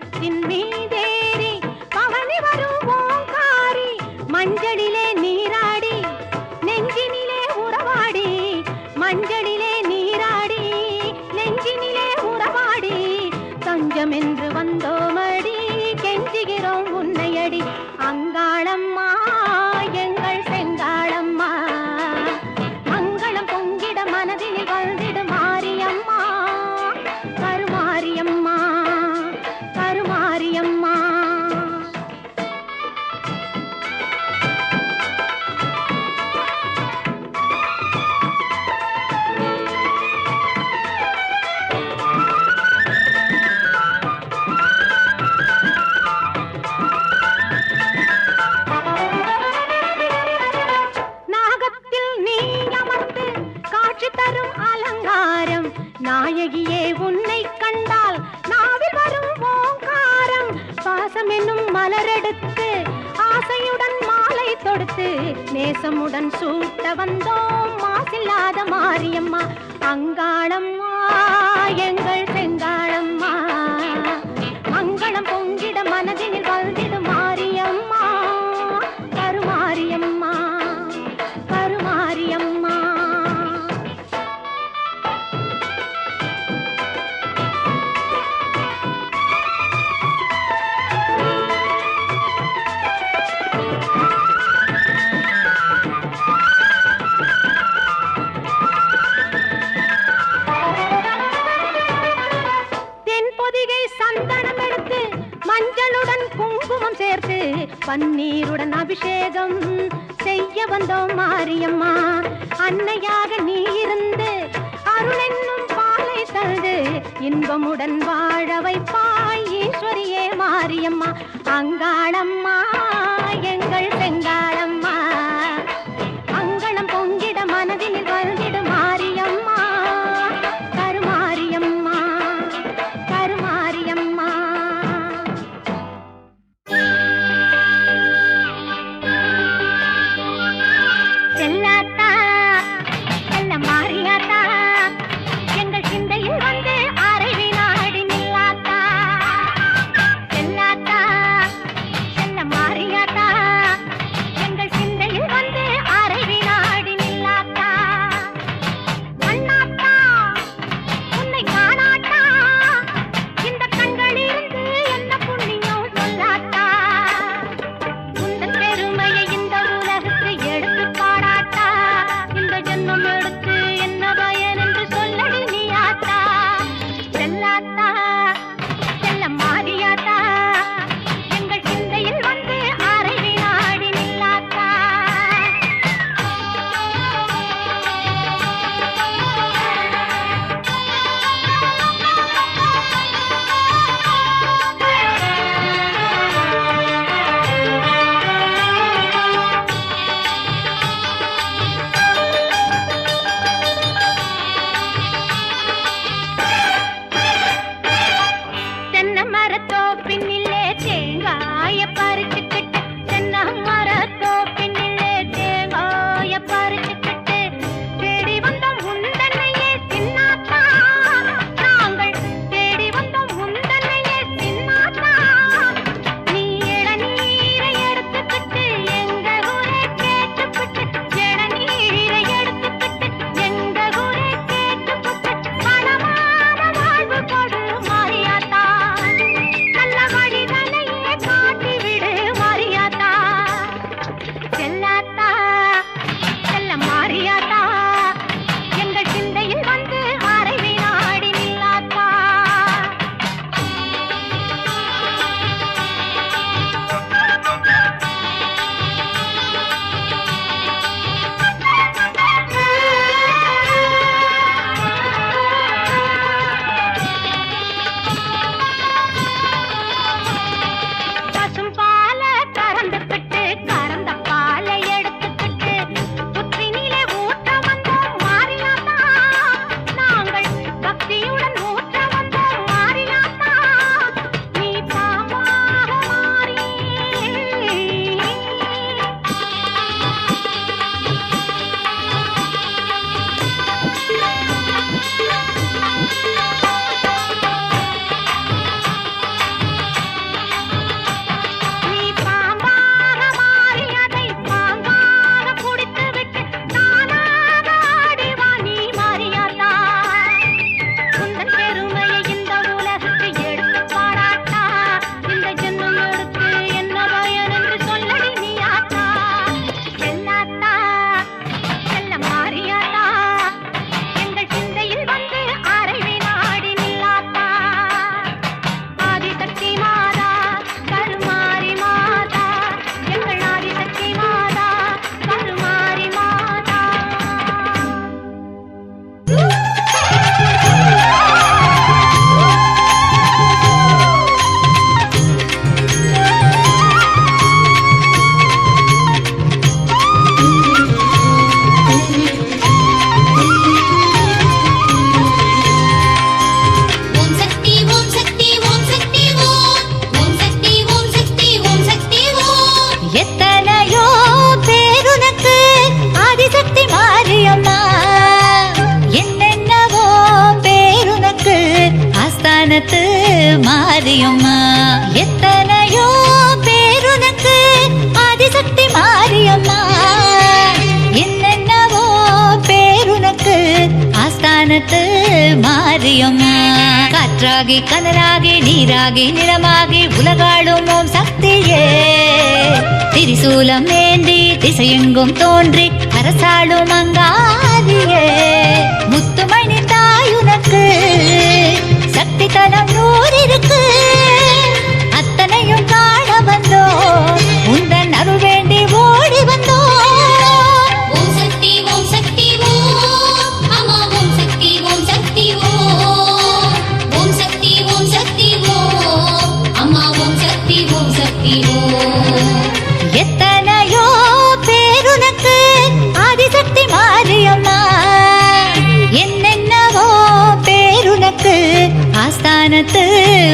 உள்ளத்தின் மீது காட்சி தரும் அலங்காரம். நாயகியே உன்னை கண்டால் நாவில் வரும் ஓங்காரம். பாசம் என்னும் மலரெடுத்து ஆசையுடன் மாலை தொடுத்து நேசமுடன் சூட்ட வந்தோம் மாசில்லாத மாரியம்மா. அங்காளம்மா எங்கள் பன்னீருடன் அபிஷேகம் செய்ய வந்தோம் மாரியம்மா. அன்னையாக நீ இருந்து அருளென்னும் பாலை தந்து இன்பமுடன் வாழ வைப்பாய். ஈஸ்வரியே மாரியம்மா அங்காளம்மா எங்கள் செங்காள் ஆஸ்தானத்து மாரியம்மா காற்றாகி கனலாகி நீராகி நிலமாகி உலகாளும் ஓம் சக்தியே. திரிசூலம் ஏந்தி திசையெங்கும் தோன்றி அரசாளும் அங்காதியே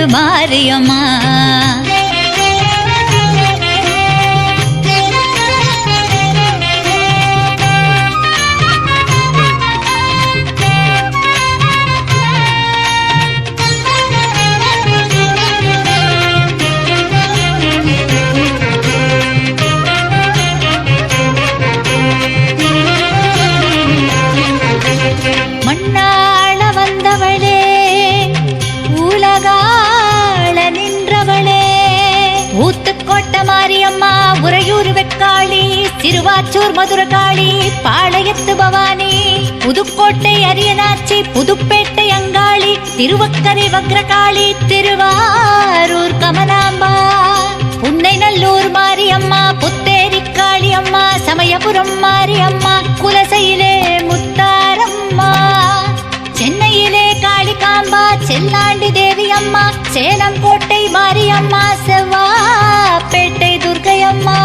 மாரியம்மா மாரியம்மா உறையூர் வெக்காளி திருவாச்சூர் மதுரகாளி பாளையத்து பவானி புதுக்கோட்டை அரியனாச்சி புதுப்பேட்டை அங்காளி திருவக்கரை வக்ரகாளி திருவாரூர் கமலாம்பா. புன்னை நல்லூர் மாரியம்மா புத்தேரி காளியம்மா சமயபுரம் மாரியம்மா குலசையிலே முத்தாரம்மா. சென்னையிலே காளிகாம்பா செல்லாண்டி தேவி அம்மா சேலம் கோட்டை மாரியம்மா செவ்வாப்பேட்டை துர்க்கையம்மா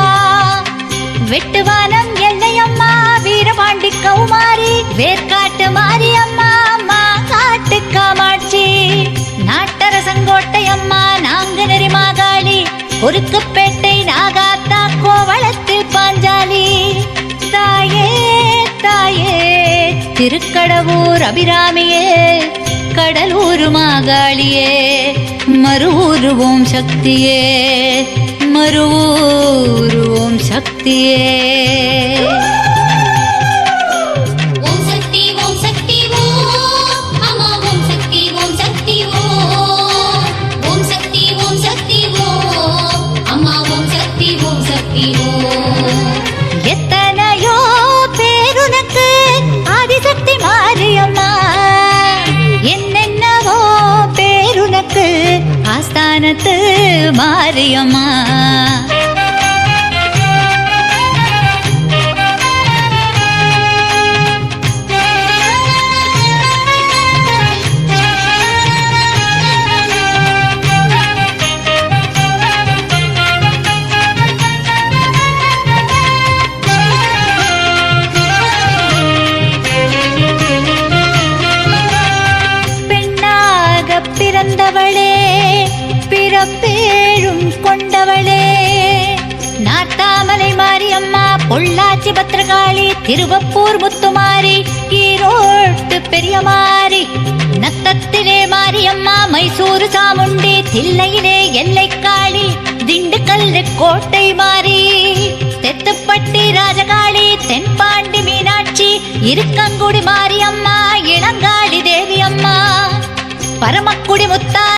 வெட்டுவானம் எல்லையம்மா. வீரபாண்டி கௌமாரி. வேர்க்காட்டு மாரியம்மா. காட்டு காமாட்சி. நாட்டரசங்கோட்டை அம்மா நாங்குநெறி மாகாளி. பொறுக்குப்பேட்டை நாகாத்தா. கோவளத்தில் பாஞ்சாலி. தாயே தாயே. திருக்கடவூர் அபிராமியே. கடலூர் மாகாளியே. மறுவூர் ஓம் சக்தியே. மறுவூர் ஓம் சக்தியே. எத்தனையோ பேருனக்கு ஆதிசக்தி மாரியம்மா என்னென்னவோ பேருனக்கு ஆஸ்தானத்து மாரியம்மா. திருவப்பூர் முத்துமாரி ஈரோட்டு பெரியமாரி. நத்தத்திலே மாரியம்மா மைசூரு சாமுண்டி தில்லையிலே எல்லைக்காளி திண்டுக்கல் கோட்டை மாறி. தெத்துப்பட்டி ராஜகாளி தென்பாண்டி மீனாட்சி இருக்கங்குடி மாரியம்மா இளங்காளி தேவி அம்மா பரமக்குடி முத்தா